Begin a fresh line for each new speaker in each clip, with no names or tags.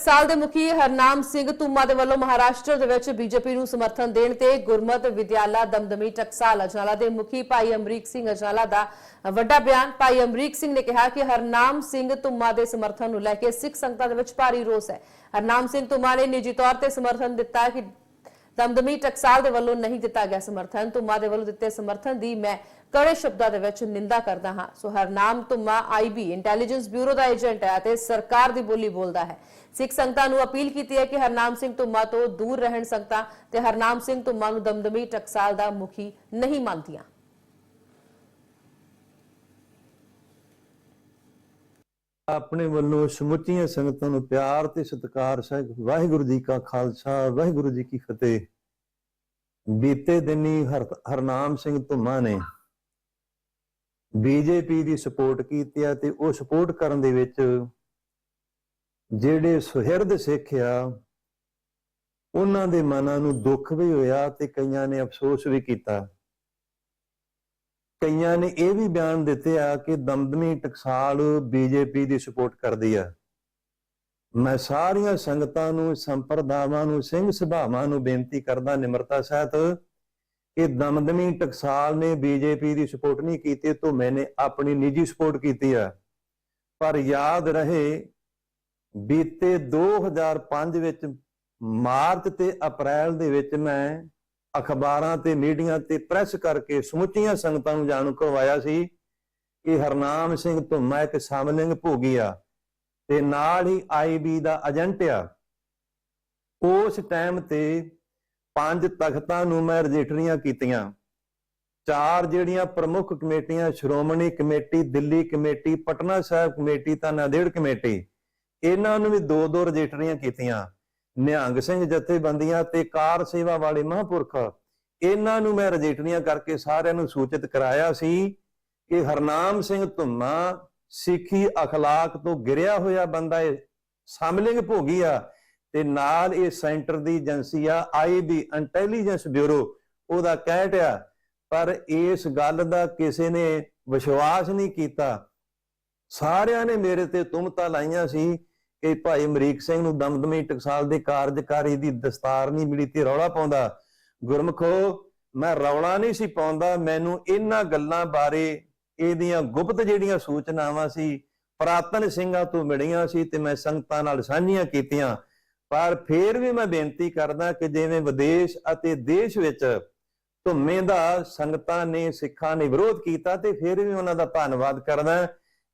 ਟਕਸਾਲ ਦੇ ਮੁਖੀ ਹਰਨਾਮ ਸਿੰਘ ਧੁੰਮਾ ਦੇ ਵੱਲੋਂ ਮਹਾਰਾਸ਼ਟਰ ਦੇ ਵਿੱਚ ਬੀਜੇਪੀ ਨੂੰ ਸਮਰਥਨ ਦੇਣ ਤੇ ਗੁਰਮਤ ਵਿਦਿਆਲਾ ਦਮਦਮੀ ਟਕਸਾਲ ਅਜਨਾਲਾ ਦੇ ਮੁਖੀ ਭਾਈ ਅਮਰੀਕ ਸਿੰਘ ਅਜਨਾਲਾ ਦਾ ਵੱਡਾ ਬਿਆਨ। ਭਾਈ ਅਮਰੀਕ ਸਿੰਘ ਨੇ ਕਿਹਾ ਕਿ ਹਰਨਾਮ ਸਿੰਘ ਧੁੰਮਾ ਦੇ ਸਮਰਥਨ ਨੂੰ ਲੈ ਕੇ ਸਿੱਖ ਸੰਗਤਾਂ ਦੇ ਵਿੱਚ ਭਾਰੀ ਰੋਸ ਹੈ। ਹਰਨਾਮ ਸਿੰਘ ਧੁੰਮਾ ਨੇ ਨਿੱਜੀ ਤੌਰ ਤੇ ਸਮਰਥਨ ਦਿੱਤਾ ਕਿ ਦਮਦਮੀ ਟਕਸਾਲ ਦੇ ਵੱਲੋਂ ਨਹੀਂ ਦਿੱਤਾ ਗਿਆ ਸਮਰਥਨ। ਧੁੰਮਾ ਦੇ ਵੱਲੋਂ ਦਿੱਤੇ ਸਮਰਥਨ ਦੀ ਮੈਂ ਕੜੇ ਸ਼ਬਦਾਂ ਦੇ ਵਿੱਚ ਨਿੰਦਾ ਕਰਦਾ ਹਾਂ। So Harnam Dhumma IB intelligence bureau ਦਾ ਏਜੰਟ ਹੈ ਅਤੇ ਸਰਕਾਰ ਦੀ ਬੋਲੀ ਬੋਲਦਾ ਹੈ। ਸਿੱਖ ਸੰਗਤਾਂ ਨੂੰ ਅਪੀਲ ਕੀਤੀ ਹੈ ਕਿ ਹਰਨਾਮ ਸਿੰਘ ਧੁੰਮਾ ਤੋਂ ਦੂਰ ਰਹਿਣ ਸੰਗਤਾਂ ਤੇ ਹਰਨਾਮ ਸਿੰਘ ਧੁੰਮਾ ਨੂੰ ਦਮਦਮੀ ਟਕਸਾਲ ਦਾ ਮੁਖੀ ਨਹੀਂ ਮੰਨਦੀਆਂ।
ਆਪਣੇ ਵੱਲੋਂ ਸਮੁੱਚੀਆਂ ਸੰਗਤਾਂ ਨੂੰ ਪਿਆਰ ਤੇ ਸਤਿਕਾਰ ਸਹਿਤ ਵਾਹਿਗੁਰੂ ਜੀ ਕਾ ਖਾਲਸਾ, ਵਾਹਿਗੁਰੂ ਜੀ ਕੀ ਫਤਿਹ। ਬੀਤੇ ਦਿਨੀ ਹਰ ਹਰਨਾਮ ਸਿੰਘ ਧੁੰਮਾ ਨੇ ਬੀਜੇਪੀ ਦੀ ਸਪੋਰਟ ਕੀਤੀ ਆ ਤੇ ਉਹ ਸਪੋਰਟ ਕਰਨ ਦੇ ਵਿੱਚ ਜਿਹੜੇ ਸੁਹਿਰਦ ਸਿੱਖ ਆ, ਉਹਨਾਂ ਦੇ ਮਨਾਂ ਨੂੰ ਦੁੱਖ ਵੀ ਹੋਇਆ ਤੇ ਕਈਆਂ ਨੇ ਅਫਸੋਸ ਵੀ ਕੀਤਾ। ਕਈਆਂ ਨੇ ਇਹ ਵੀ ਬਿਆਨ ਦਿੱਤੇ ਆ ਕਿ ਦਮਦਮੀ ਟਕਸਾਲ ਬੀਜੇਪੀ ਦੀ ਸਪੋਰਟ ਕਰਦੀ ਆ। ਮੈਂ ਸਾਰੀਆਂ ਸੰਗਤਾਂ ਨੂੰ, ਸੰਪਰਦਾਵਾਂ ਨੂੰ, ਸਿੰਘ ਸਭਾਵਾਂ ਨੂੰ ਬੇਨਤੀ ਕਰਦਾ, ਨਿਮਰਤਾ ਸਹਿਤ ਕਿ ਦਮਦਮੀ ਟਕਸਾਲ ਨੇ ਬੀਜੇਪੀ ਦੀ ਸਪੋਰਟ ਨਹੀਂ ਕੀਤੀ ਤੋਂ ਮੈਨੇ ਆਪਣੀ ਨਿੱਜੀ ਸਪੋਰਟ ਕੀਤੀ ਆ। ਪਰ ਯਾਦ ਰਹੇ, ਬੀਤੇ 2005 ਵਿੱਚ ਮਾਰਚ ਤੇ ਅਪ੍ਰੈਲ ਦੇ ਵਿੱਚ ਮੈਂ ਅਖਬਾਰਾਂ ਤੇ ਮੀਡੀਆ ਤੇ ਪ੍ਰੈਸ ਕਰਕੇ ਸਮੁੱਚੀਆਂ ਸੰਗਤਾਂ ਨੂੰ ਜਾਣੂ ਕਰਵਾਇਆ ਸੀ ਕਿ ਹਰਨਾਮ ਸਿੰਘ ਧੁੰਮਾ ਇੱਕ ਸਮਲਿੰਗ ਭੋਗੀ ਆ ਤੇ ਨਾਲ ਹੀ ਆਈਬੀ ਦਾ ਏਜੰਟ ਆ। ਉਸ ਟਾਈਮ ਤੇ ਪੰਜ ਤਖਤਾਂ ਨੂੰ ਮੈਂ ਰਜਿਸਟਰੀਆਂ ਕੀਤੀਆਂ। ਚਾਰ ਜਿਹੜੀਆਂ ਪ੍ਰਮੁੱਖ ਕਮੇਟੀਆਂ, Shiromani committee, Delhi committee, Patna Sahib committee ਤਾਂ ਨਾਂਦੇੜ ਕਮੇਟੀ, ਇਹਨਾਂ ਨੂੰ ਵੀ ਦੋ ਦੋ ਰਜਿਸਟਰੀਆਂ ਕੀਤੀਆਂ। ਨਿਹੰਗ ਸਿੰਘ ਜਥੇਬੰਦੀਆਂ ਤੇ ਕਾਰ ਸੇਵਾ ਵਾਲੇ ਮਹਾਂਪੁਰਖ, ਇਹਨਾਂ ਨੂੰ ਮੈਂ ਰਜੇਟਣੀਆਂ ਕਰਕੇ ਸਾਰਿਆਂ ਨੂੰ ਸੂਚਿਤ ਕਰਾਇਆ ਸੀ ਕਿ ਹਰਨਾਮ ਸਿੰਘ ਧੁੰਮਾ ਸਿੱਖੀ ਅਖਲਾਕ ਤੋਂ ਗਿਰਿਆ ਹੋਇਆ ਬੰਦਾ ਹੈ ਸਮਲਿੰਗ ਭੋਗੀ ਆ ਤੇ ਨਾਲ ਇਹ ਸੈਂਟਰ ਦੀ ਏਜੰਸੀ ਆ, ਆਈਬੀ ਇੰਟੈਲੀਜੈਂਸ ਬਿਊਰੋ, ਉਹਦਾ ਕਹਿਟ ਆ। ਪਰ ਇਸ ਗੱਲ ਦਾ ਕਿਸੇ ਨੇ ਵਿਸ਼ਵਾਸ ਨਹੀਂ ਕੀਤਾ। ਸਾਰਿਆਂ ਨੇ ਮੇਰੇ ਤੇ ਤੁਮਤਾ ਲਾਈਆਂ ਸੀ ਕਿ ਭਾਈ ਅਮਰੀਕ ਸਿੰਘ ਨੂੰ ਦਮਦਮੀ ਟਕਸਾਲ ਦੇ ਕਾਰਜਕਾਰੀ ਦੀ ਦਸਤਾਰ ਨਹੀਂ ਮਿਲੀ ਤੇ ਰੌਲਾ ਪਾਉਂਦਾ। ਗੁਰਮਖੋ, ਮੈਂ ਰੌਲਾ ਨਹੀਂ ਸੀ ਪਾਉਂਦਾ, ਮੈਨੂੰ ਇਹਨਾਂ ਗੱਲਾਂ ਬਾਰੇ ਇਹਦੀਆਂ ਗੁਪਤ ਜਿਹੜੀਆਂ ਸੂਚਨਾਵਾਂ ਸੀ, ਪ੍ਰਾਤਨ ਸਿੰਘਾਂ ਤੋਂ ਮਿਲੀਆਂ ਸੀ ਤੇ ਮੈਂ ਸੰਗਤਾਂ ਨਾਲ ਸਾਂਝੀਆਂ ਕੀਤੀਆਂ। ਪਰ ਫੇਰ ਵੀ ਮੈਂ ਬੇਨਤੀ ਕਰਦਾ ਕਿ ਜਿਵੇਂ ਵਿਦੇਸ਼ ਅਤੇ ਦੇਸ਼ ਵਿੱਚ ਧੁੰਮੇ ਦਾ ਸੰਗਤਾਂ ਨੇ, ਸਿੱਖਾਂ ਨੇ ਵਿਰੋਧ ਕੀਤਾ ਤੇ ਫਿਰ ਵੀ ਉਹਨਾਂ ਦਾ ਧੰਨਵਾਦ ਕਰਦਾ।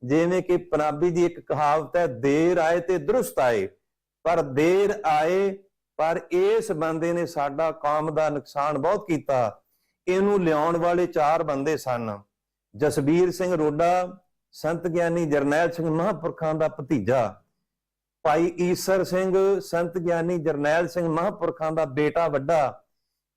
ਜਿਵੇਂ ਕਿ ਪੰਜਾਬੀ ਦੀ ਇੱਕ ਕਹਾਵਤ ਹੈ, ਦੇਰ ਆਏ ਤੇ ਦਰੁਸਤ ਆਏ। ਪਰ ਦੇਰ ਆਏ, ਪਰ ਇਸ ਬੰਦੇ ਨੇ ਸਾਡਾ ਕੌਮ ਦਾ ਨੁਕਸਾਨ ਬਹੁਤ ਕੀਤਾ। ਇਹਨੂੰ ਲਿਆਉਣ ਵਾਲੇ ਚਾਰ ਬੰਦੇ ਸਨ। ਜਸਬੀਰ ਸਿੰਘ ਰੋਡਾ, ਸੰਤ ਗਿਆਨੀ ਜਰਨੈਲ ਸਿੰਘ ਮਹਾਂਪੁਰਖਾਂ ਦਾ ਭਤੀਜਾ। ਭਾਈ ਈਸਰ ਸਿੰਘ, ਸੰਤ ਗਿਆਨੀ ਜਰਨੈਲ ਸਿੰਘ ਮਹਾਂਪੁਰਖਾਂ ਦਾ ਬੇਟਾ ਵੱਡਾ।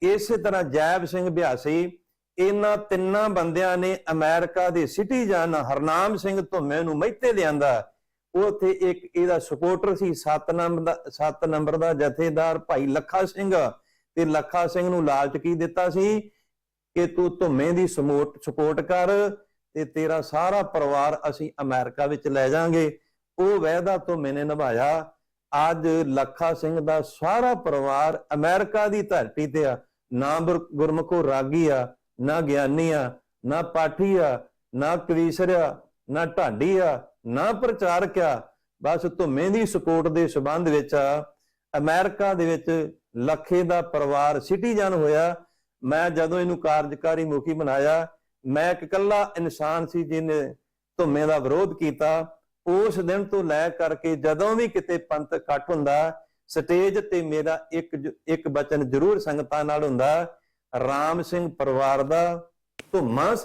ਇਸੇ ਤਰ੍ਹਾਂ ਜੈਬ ਸਿੰਘ ਬਿਆਸੀ ਇਹਨਾਂ ਤਿੰਨਾਂ ਬੰਦਿਆਂ ਨੇ ਅਮਰੀਕਾ ਦੇ ਸਿਟੀਜ਼ਨ ਹਰਨਾਮ ਸਿੰਘ ਧੁੰਮੇ ਨੂੰ ਮਹਿਤੇ ਲਿਆਂਦਾ। ਉਥੇ ਇੱਕ ਇਹਦਾ ਸਪੋਰਟਰ ਸੀ 7 ਨੰਬਰ ਦਾ 7 ਨੰਬਰ ਦਾ ਜਥੇਦਾਰ ਭਾਈ ਲੱਖਾ ਸਿੰਘ। ਤੇ ਲੱਖਾ ਸਿੰਘ ਨੂੰ ਲਾਲਚ ਕੀ ਦਿੱਤਾ ਸੀ? ਕਿ ਤੂੰ ਧੁੰਮੇ ਦੀ ਸਪੋਰਟ ਕਰ ਤੇ ਤੇਰਾ ਸਾਰਾ ਪਰਿਵਾਰ ਅਸੀਂ ਅਮਰੀਕਾ ਵਿੱਚ ਲੈ ਜਾਾਂਗੇ ਉਹ ਵਾਅਦਾ ਧੁੰਮੇ ਨੇ ਨਿਭਾਇਆ। ਅੱਜ ਲੱਖਾ ਸਿੰਘ ਦਾ ਸਾਰਾ ਪਰਿਵਾਰ ਅਮਰੀਕਾ ਦੀ ਧਰਤੀ ਤੇ ਆ। ਨਾ ਗੁਰਮਖੋ ਰਾਗੀ ਆ। ਨਾ ਗਿਆਨੀ ਆ, ਨਾ ਪਾਠੀ ਆ, ਨਾ ਕਵੀਸ਼ਰ ਆ, ਨਾ ਢਾਡੀ ਆ, ਨਾ ਪ੍ਰਚਾਰਕ ਆ, ਬਸ ਧੁੰਮੇ ਦੀ ਸਪੋਰਟ ਦੇ ਸਬੰਧ ਵਿੱਚ ਅਮਰੀਕਾ ਦੇ ਵਿੱਚ ਲੱਖੇ ਦਾ ਪਰਿਵਾਰ ਸਿਟੀਜ਼ਨ ਹੋਇਆ। ਮੈਂ ਜਦੋਂ ਇਹਨੂੰ ਕਾਰਜਕਾਰੀ ਮੁਖੀ ਬਣਾਇਆ, ਮੈਂ ਇੱਕ ਇਕੱਲਾ ਇਨਸਾਨ ਸੀ ਜਿਹਨੇ ਧੁੰਮੇ ਦਾ ਵਿਰੋਧ ਕੀਤਾ। ਉਸ ਦਿਨ ਤੋਂ ਲੈ ਕਰਕੇ ਜਦੋਂ ਵੀ ਕਿਤੇ ਪੰਥ ਇਕੱਠ ਹੁੰਦਾ, ਸਟੇਜ ਤੇ ਮੇਰਾ ਇੱਕ ਇੱਕ ਬਚਨ ਜ਼ਰੂਰ ਸੰਗਤਾਂ ਨਾਲ ਹੁੰਦਾ। ਰਾਮ ਸਿੰਘ ਪਰਿਵਾਰ ਦਾ ਧੁੰਮਾ